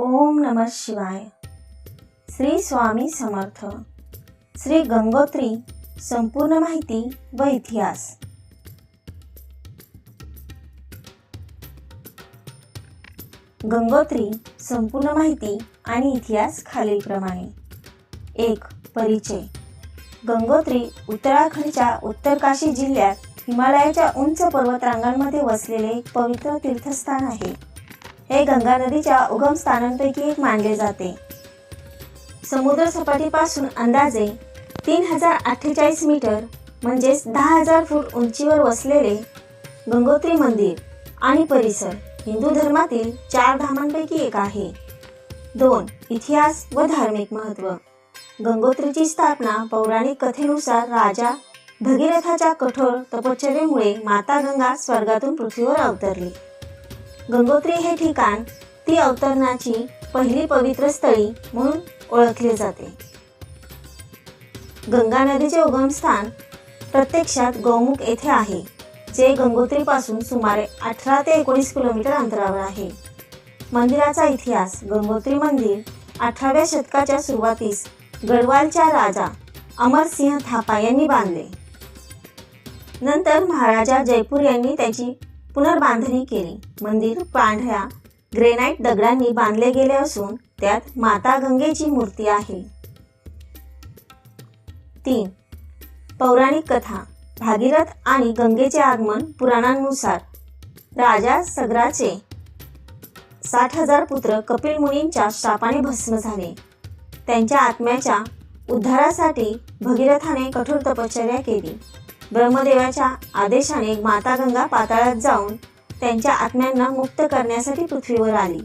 ओम नम शिवाय. श्री स्वामी समर्थ. श्री गंगोत्री संपूर्ण माहिती व इतिहास. गंगोत्री संपूर्ण माहिती आणि इतिहास खालीलप्रमाणे. एक परिचय. गंगोत्री उत्तराखंडच्या उत्तरकाशी जिल्ह्यात हिमालयाच्या उंच पर्वतरांगांमध्ये वसलेले एक पवित्र तीर्थस्थान आहे. हे गंगा नदीच्या उगम स्थानांपैकी एक मानले जाते. समुद्र सपाटीपासून अंदाजे तीन हजार अठ्ठेचाळीस मीटर म्हणजेच दहा हजार फूट उंचीवर वसलेले गंगोत्री मंदिर आणि परिसर हिंदू धर्मातील चार धामांपैकी एक आहे. दोन इतिहास व धार्मिक महत्त्व. गंगोत्रीची स्थापना पौराणिक कथेनुसार राजा भगीरथाच्या कठोर तपश्चर्येमुळे माता गंगा स्वर्गातून पृथ्वीवर अवतरली. गंगोत्री हे ठिकाण ती अवतरणाची पहिली पवित्र स्थळी म्हणून ओळखले जाते. गंगा नदीचे उगमस्थान प्रत्यक्षात गौमुख येथे आहे जे गंगोत्रीपासून सुमारे अठरा ते एकोणीस किलोमीटर अंतरावर आहे. मंदिराचा इतिहास गंगोत्री मंदिर अठराव्या शतकाच्या सुरुवातीस गढवालच्या राजा अमरसिंह थापा यांनी बांधले. नंतर महाराजा जयपूर यांनी त्याची पुनर्बांधणी केली. मंदिर पांढऱ्या ग्रेनाइट दगडांनी बांधले गेले असून त्यात माता गंगेची मूर्ती आहे. तीन. पौराणिक कथा भागीरथ आणि गंगेचे आगमन पुराणांनुसार. राजा सगराचे साठ हजार पुत्र कपिल मुनींच्या शापाने भस्म झाले. त्यांच्या आत्म्याच्या उद्धारासाठी भगीरथाने कठोर तपश्चर्या केली. ब्रह्मदेवाच्या आदेशाने माता गंगा पाताळात जाऊन त्यांच्या आत्म्यांना मुक्त करण्यासाठी पृथ्वीवर आली.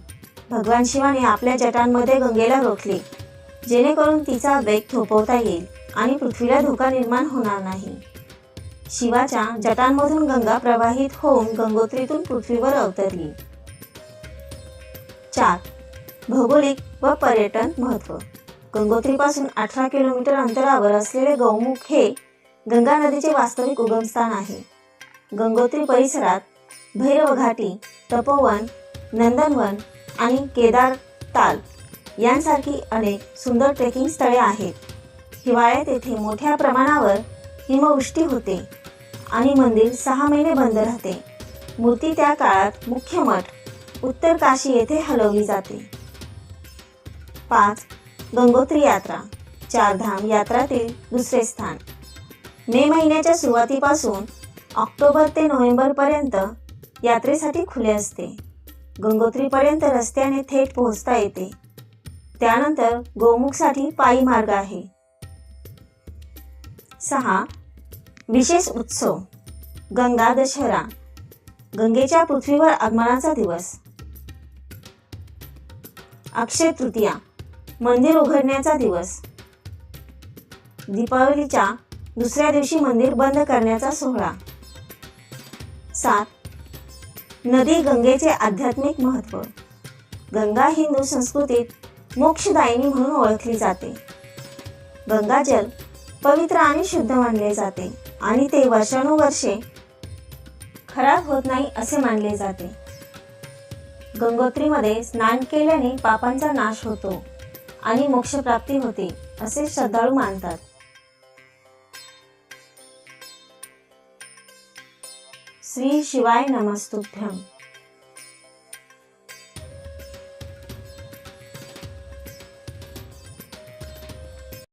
भगवान शिवाने आपल्या जटांमध्ये गंगेला रोखले जेणेकरून तिचा वेग थोपवता येईल आणि पृथ्वीला धोका निर्माण होणार नाही. शिवाच्या जटांमधून गंगा प्रवाहित होऊन गंगोत्रीतून पृथ्वीवर अवतरली. चार. भौगोलिक व पर्यटन महत्त्व. गंगोत्रीपासून अठरा किलोमीटर अंतरावर असलेले गौमुख हे गंगा नदीचे वास्तविक उगमस्थान आहे. गंगोत्री परिसरात भैरव घाटी तपोवन नंदनवन आणि केदार ताल यांसारखी अनेक सुंदर ट्रेकिंग स्थळे आहेत. हिवाळ्यात येथे मोठ्या प्रमाणावर हिमवृष्टी होते आणि मंदिर सहा महिने बंद राहते. मूर्ती त्या काळात मुख्य मठ उत्तर काशी येथे हलवली जाते. पाच. गंगोत्री यात्रा चारधाम यात्रातील दुसरे स्थान. मे महिन्याच्या सुरुवातीपासून ऑक्टोबर ते नोव्हेंबरपर्यंत यात्रेसाठी खुले असते. गंगोत्रीपर्यंत रस्त्याने थेट पोहोचता येते. त्यानंतर गोमुखसाठी पायी मार्ग आहे. सहा. विशेष उत्सव. गंगा दशहरा. गंगेच्या पृथ्वीवर आगमनाचा दिवस. अक्षय तृतीया. मंदिर उघडण्याचा दिवस. दीपावलीच्या दुसऱ्या दिवशी मंदिर बंद करण्याचा सोहळा. सात. नदी गंगेचे आध्यात्मिक महत्त्व. गंगा हिंदू संस्कृतीत मोक्षदायिनी म्हणून ओळखली जाते. गंगाजल पवित्र आणि शुद्ध मानले जाते आणि ते वर्षानुवर्षे खराब होत नाही असे मानले जाते. गंगोत्रीमध्ये स्नान केल्याने पापांचा नाश होतो आणि मोक्षप्राप्ती होते असे श्रद्धाळू मानतात. శ్రీ శివాయ నమస్తుభ్యం.